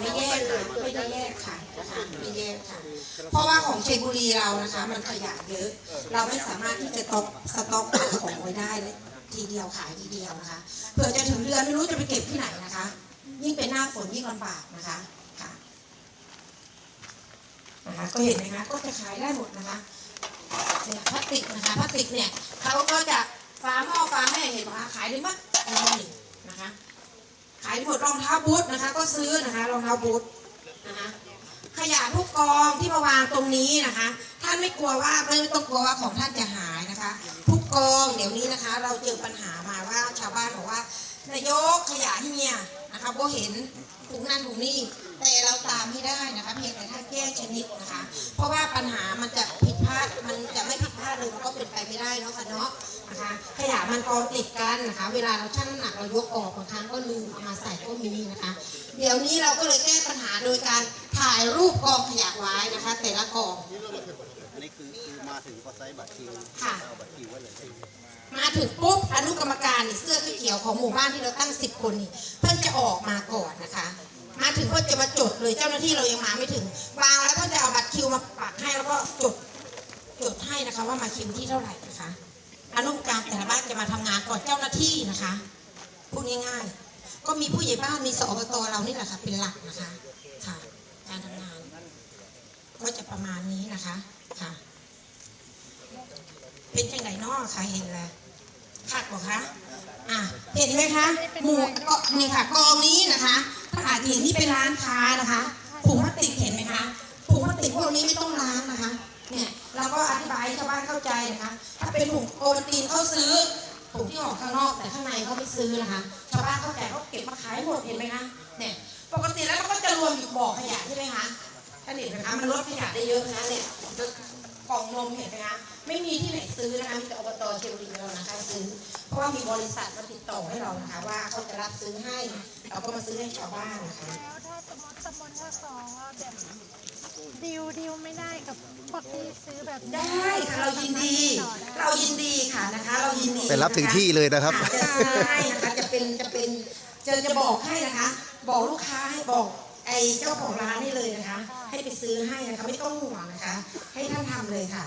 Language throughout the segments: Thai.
ไม่แยกค่ะไม่ได้แยกค่ะนะคะไม่แยกค่ะ เพราะว่าของเชียงบุรีเรานะคะ มันขยะเยอะ เราไม่สามารถที่จะตอกสต็อกของไว้ได้เลยทีเดียวขายทีเดียวนะคะเผื่อจะถึงเดือนไม่รู้จะไปเก็บที่ไหนนะคะ ยิ่งเป็นหน้าฝนยิ่งลำบากนะคะค่ะนะคะก็เห็นไหมคะก็จะขายได้หมดนะคะเนี่ยพลาสติกนะคะพลาสติกเนี่ยเขาก็จะฝาหม้อฝาแม่เห็นไหมคะขายได้หมดนี่นะคะ ขายหมดรองเท้าบูทนะคะ ก็ซื้อนะคะรองเท้าบูทนะคะขยะทุกกองที่มาวางตรงนี้นะคะ ท่านไม่กลัวว่าไม่ต้องกลัวว่าของท่านจะหายนะคะ ทุกกองเดี๋ยวนี้นะคะ เราเจอปัญหามาว่าชาวบ้านบอกว่านายกขยะที่เนี่ยนะคะก็เห็นถุงนั่นถุงนี่แต่เราตามไม่ได้นะคะ เพียงแต่ท่านแก้ชนิดนะคะ เพราะว่าปัญหามันจะผิด มันกองติดกันนะคะ เวลาเราชั่งน้ำหนักเรายกออกบางครั้งก็ลืมเอามาใส่ก็มีนะคะ เดี๋ยวนี้เราก็เลยแก้ปัญหาโดยการถ่ายรูปกองขยะไว้นะคะ แต่ละกอง อันนี้คือคือมาถึงก็ไซส์บัตรคิวค่ะ เอาบัตรคิวไว้เลยมาถึงปุ๊บอนุกรรมการนี่เสื้อเขียวของหมู่บ้านที่เราตั้งสิบคนนี่เพิ่นจะออกมาก่อนนะคะ มาถึงก็จะมาจดเลยเจ้าหน้าที่เรายังมาไม่ถึงวางแล้วก็จะเอาบัตรคิวมาปักให้แล้วก็จดจดให้นะคะว่ามาคิวที่เท่าไหร่นะคะ อนุกรรมการแต่ละบ้านจะมาทำงานก่อนเจ้าหน้าที่นะคะพูดง่ายๆ ก็มีผู้ใหญ่บ้านมีสอบตเรานี่แหละค่ะเป็นหลักนะคะค่ะ การทำงาน ก็จะประมาณนี้นะคะค่ะ เป็นจังไดนอค่ะเห็นแล้วคักบอกคะอะเห็นไหมคะหมู่ก็นี่ค่ะกองนี้นะคะถ้าอาจเห็นที่เป็นร้านค้านะคะถุงพลาสติกเห็นไหมคะถุงพลาสติกพวกนี้ไม่ต้องล้าง ก็อธิบายให้ชาวบ้านเข้าใจนะคะ ถ้าเป็นถุงโอวัลตินเขาซื้อถุงที่ออกข้างนอกแต่ข้างในเขาไม่ซื้อนะคะ ชาวบ้านเข้าใจเขาเก็บมาขายหมดเห็นไหมคะเนี่ยปกติแล้วเราก็จะรวมอยู่บ่อขยะใช่ไหมคะถ้าเห็นนะคะมันลดขยะได้เยอะนะเนี่ยกล่องนมเห็นไหมคะไม่มีที่ไหนซื้อนะคะมีแต่อบตเชียงรีเรานะคะซื้อ เพราะว่ามีบริษัทมาติดต่อให้เรานะคะว่าเขาจะรับซื้อให้ เราก็มาซื้อให้ชาวบ้านนะคะ แล้วถ้าสมมติสมมติว่าของว่าแบบดิวดิวไม่ได้กับพวกที่ซื้อแบบได้ค่ะเรายินดี เรายินดีค่ะนะคะ เรายินดีไปรับถึงที่เลยนะครับ จะซื้อให้นะคะจะเป็นจะเป็นจะจะบอกให้นะคะ บอกลูกค้าให้บอก ไอ้เจ้าของร้านให้เลยนะคะ ให้ไปซื้อให้นะคะไม่ต้องห่วงนะคะ ให้ท่านทำเลยค่ะ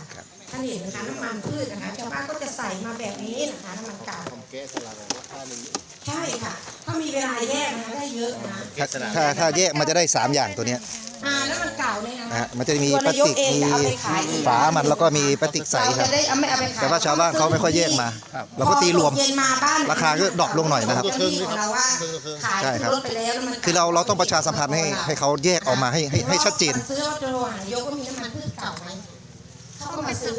ท่านเห็นนะคะน้ำมันพืชนะคะชาวบ้านก็จะใส่มาแบบนี้นะคะน้ำมันเก่าผมแก้สลักราคาหนึ่งใช่ค่ะ ถ้ามีเวลาแยกนะคะได้เยอะนะถ้าถ้าถ้าแยกมันจะได้ 3 อย่างตัวเนี้ย นี่ยนะนะฮะมันจะมีตัวพลาสนายกติกเองมีจะเอาไปขายอีกฝามันแล้วก็มีพลาสติกใสเราครัจะบได้เอาไม่เอาไปขายแต่ว่าชาวบ้านเขาไม่ค่อยแยกมา เราก็ตีรวมพอตกเย็นมาบ้านราคาก็ดรอปลงหน่อยนะครับเจ้าหน้าที่ของเราว่าขายใช่ครับลดไปแล้วแล้วมันคือเราเราต้องประชาสัมพันธ์ให้ให้เขาแยกออกมาให้ให้ให้ชัดเจนซื้อว่าจะโทรหานายกว่ามีน้ำมันพืชเก่าไหมเขาก็มาซื้อ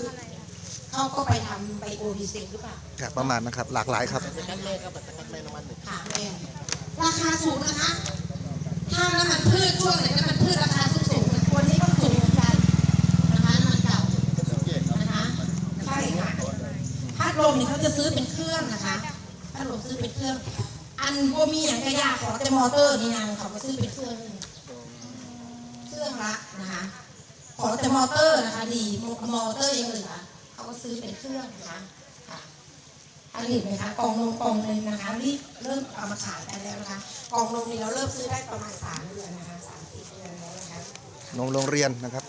เขาก็ไปทำไบโอดีเซลหรือเปล่าครับประมาณนะครับหลากหลายครับกันแม่ครับบัตรกันแม่น้ำมันหนึ่งค่ะแม่ราคาสูงนะคะถ้าน้ำมันพืชช่วงไหนน้ำมันพืชราคาสูงสูงๆควรนี้ก็สูงเหมือนกันนะคะน้ำมันเก่านะคะใช่ค่ะพั ดลมนี่เขาจะซื้อเป็นเครื่องนะคะพัดลมซื้อเป็นเครื่อง อันโบมีอย่างกระยาขอแต่มอเตอร์นี่นางเขาก็ซื้อเป็นเครื่องหนึ่งเครื่องละนะคะ ขอแต่มอเตอร์นะคะดีมอเตอร์ยังเหลือเขาก็ซื้อเป็นเครื่องนะคะค่ะอันนี้เห็นไหมคะกล่องนมกล่องหนึ่งนะคะรีบเริ่มเอามาขายกันแล้วนะคะกล่องนมนี่เราเริ่มซื้อได้ประมาณสามเดือนนะคะสามสี่เดือนแล้วนะคะโรงโรงเรียนนะครับ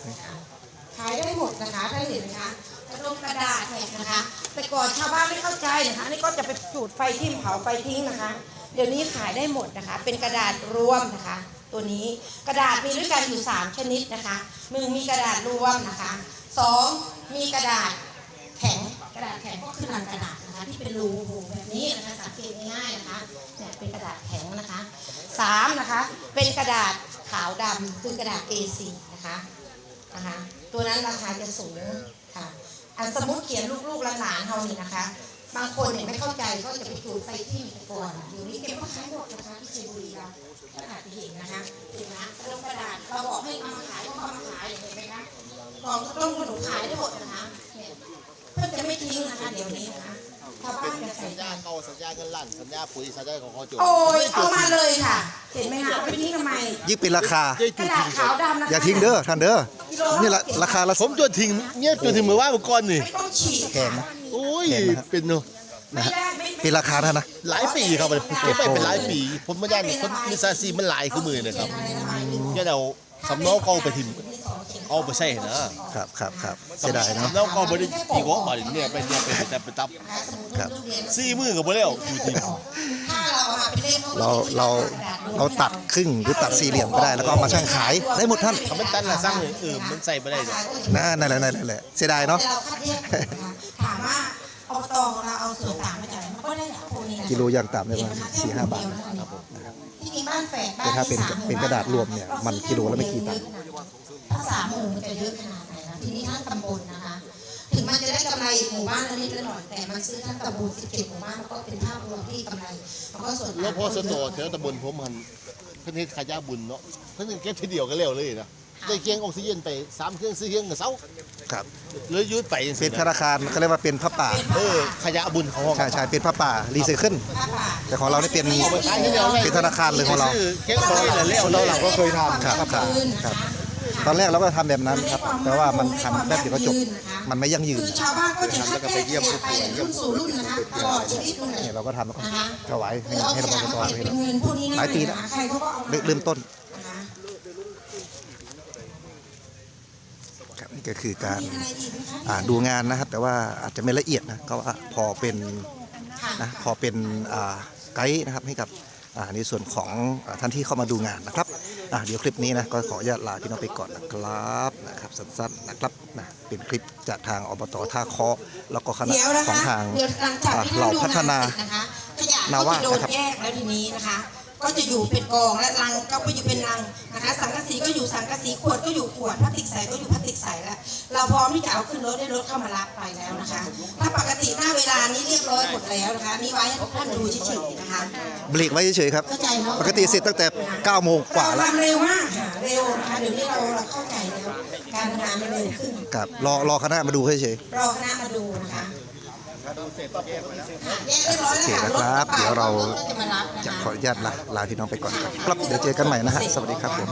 ขายได้หมดนะคะถ้าเห็นไหมคะกระดงกระดาษเนี่ยนะคะแต่ ก่อนชาวบ้านไม่เข้าใจนะคะนี่ก็จะไปจุดไฟทิ่มเผาไฟทิ้งนะคะ เดี๋ยวนี้ขายได้หมดนะคะ เป็นกระดาษรวมนะคะ ตัวนี้กระดาษมีด้วยกันอยู่สามชนิดนะคะหนึ่งมีกระดาษรวมนะคะสองมีกระดาษแข็งกระดาษแข็งก็คือลังกระดาษนะคะที่เป็นรูหูแบบนี้นะคะสังเกตง่ายๆนะคะเนี่ยเป็นกระดาษแข็งนะคะสามนะคะเป็นกระดาษขาวดำคือกระดาษ A4 นะคะนะคะตัวนั้นราคาจะสูงค่ะ อันสมมติเขียนลูกๆหลานๆเขานี่นะคะ บางคนเนี่ยไม่เข้าใจก็จะไปจูดไปที่ก่อนเดี๋ยวนี้เก็บก็ขายหมดนะคะที่เชียงบุรีเราถ้าอาจจะเห็นนะคะเห็นไหมคะกระดงกระดาษเราบอกให้เอามาขายก็เอามาขายเห็นไหมคะกล่องต้มขนมขายได้หมดนะคะเนี่ยเพื่อจะไม่ทิ้งนะคะเดี๋ยวนี้นะคะชาวบ้านจะใส่สัญใจญาเก่าสัญญาเงินล้านสัญญาปุ๋ยสัญญาของเขาจุดโอ้ยเอามาเลยค่ะ เห็นไหมคะเอาไปทิ้งทำไมยิ่งเป็นราคา กระดาษขาวดำนะคะอย่าทิ้งเด้อท่านเด้อ นี่ละราคาละผมจนทิ้งเนี่ยจนทิ้งเมื่อวานเมื่อก่อนนี่ไม่ต้องฉีดแพงนะ โอ้ยแพงนะครับ เป็นเนาะไม่ได้ไม่ไม่เป็นราคาเท่านะหลายปีครับผมเก็บไปเป็นหลายปี ผมไม่ย่านคนมีซาซีมันหลายคือมือเนะครับอะไรระบายหนึ่งแค่เราสำเนาเขาไปทิมเอาไปใส่นะครับครับครับเสียดายเนาะสำเนาเขาไม่ได้ตีกบาเนี่ยไปเนี่ยไปแต่ไปตับครับ ซี่มือกับบ่แล้วอยู่ทิมถ้าเราเอามาเป็นเล่มก็เราเรา เราตัดครึ่งหรือตัดสี่เหลี่ยมก็ได้ แล้วก็เอามาช่างขายได้หมดท่านเขาไม่ตันละสร้างเลยเออมันใส่ไม่ได้หรอกนั่นนั่นแหละนั่นแหละเสียดายเนาะแต่เราคัดแยกนะคะถามว่าอบตของเราเอาส่วนต่างมาจากไหนมันก็ได้จากพวกนี้นะคะกิโลอย่างต่ำเนี่ยประมาณสี่ห้าบาทที่มีบ้านแฝดบ้าแต่นถ้าเป็นที่สมหเป็นกระดาษรวมเนี่ยมันกิโลละไม่กี่ตังค์ถ้าสามหมู่มันจะเยอะขนาดไหนนะทีนี้ทั้งตำบลนะคะ ถึงมันจะได้กำไรหมู่บ้านละนิดละหน่อย แต่มันซื้อทั้งตำบลสิบเจ็ดหมู่บ้านมันก็เป็นภาพรวมที่กำไรมันก็ส่วนแล้วพอสตอแถวตำบลผมมันเพิ่นเฮ็ดขายยาบุญเนาะเพิ่นเก็บทีเดียวก็แล้วเลยนะได้เกียงออกซิเจนไปสามเครื่องซื้อเครื่องกับเสาครับเลยยืดไปจังเป็ซี่นนะธนาคารเขาเรียกว่าเป็นผ้าป่าเออขยะบุญของห้องใช่ใช่เป็นผ้าป่ารีไซเคิลภาพป่าแต่ของเรานี่เป็นเอาไปขายทีเดียวเลยเป็นธนาคารเลยของเรา ซื้อแค่ร้อยละแล้วเราเลยหลังก็เคยทำ ครับครับครับ ตอนแรกเราก็ทำแบบนั้นครับ แต่ว่ามันทำแป๊บเดียวก็จบ มันไม่ยั่งยืนคือชาวบ้านก็จะคัดแยกเก็บไปรุ่นสู่รุ่นนะคะตลอดชีวิตเลยเนี่ยเราก็ทำแล้วก็นะคะถวายให้คือเอาให้ขระบบยะตมาให้เก็บเราเป็นเงินพวกนี้หลายปีแล้วนะคะใครเขาก็เอามาเริ่มต้นนะคะครับนี่ก็คือการมีอะไรอีกไหมคะอ่าดูงานนะครับ แต่ว่าอาจจะไม่ละเอียดนะก็ว่าพอเป็นค่ะนะพอเป็นอ่าไกด์นะครับให้กับอ่าในส่วนของอ่าท่านที่เข้ามาดูงานนะครับ อ่าเดี๋ยวคลิปนี้นะก็ขออนุญาตลาพี่น้องไปก่อนนะครับนะครับสั้นๆนะครับนะเป็นคลิปจากทางอบตท่าเคาะแล้วก็คณะเดี๋ยวนะขอคะงทาง เดี๋ยวหลังจากที่เราท่านดูพัฒนางเสร็จนะคะขยะนาก็ว่าจะโดนนะครับ แยกแล้วทีนี้นะคะ ก็จะอยู่เป็นกองและลังก็ไปอยู่เป็นลังนะคะ สังกะสีก็อยู่สังกะสีขวดก็อยู่ขวดพลาสติกใสก็อยู่พลาสติกใสแล้ว เราพร้อมที่จะเอาขึ้นรถได้รถเข้ามารับไปแล้วนะคะ ถ้าปกติหน้าเวลานี้เรียบร้อยหมดแล้วนะคะนี่ไว้ให้ทุกท่านดูเฉยๆนะคะเบรกไว้เฉยๆครับเข้าใจเนาะปกติเสร็จตั้งแต่9โมงกว่าเราแล้วทำเร็วมากค่ะเร็วนะคะเดี๋ยวนี้เราเราเข้าใจแล้วการทำงานมันเร็วขึ้น ครับรอรอคณะมาดูเฉย รอคณะมาดูนะคะแยกเรียบร้อยแล้วค่ะโอเคนะครับเดี๋ยวเรา ถกะบะก็จะมารับนะๆจะคะ ขออนุญาตลาลาพี่น้องไปก่อนครับครับเดี๋ยวเจอกันใหม่นะฮะสวัสดีครับผม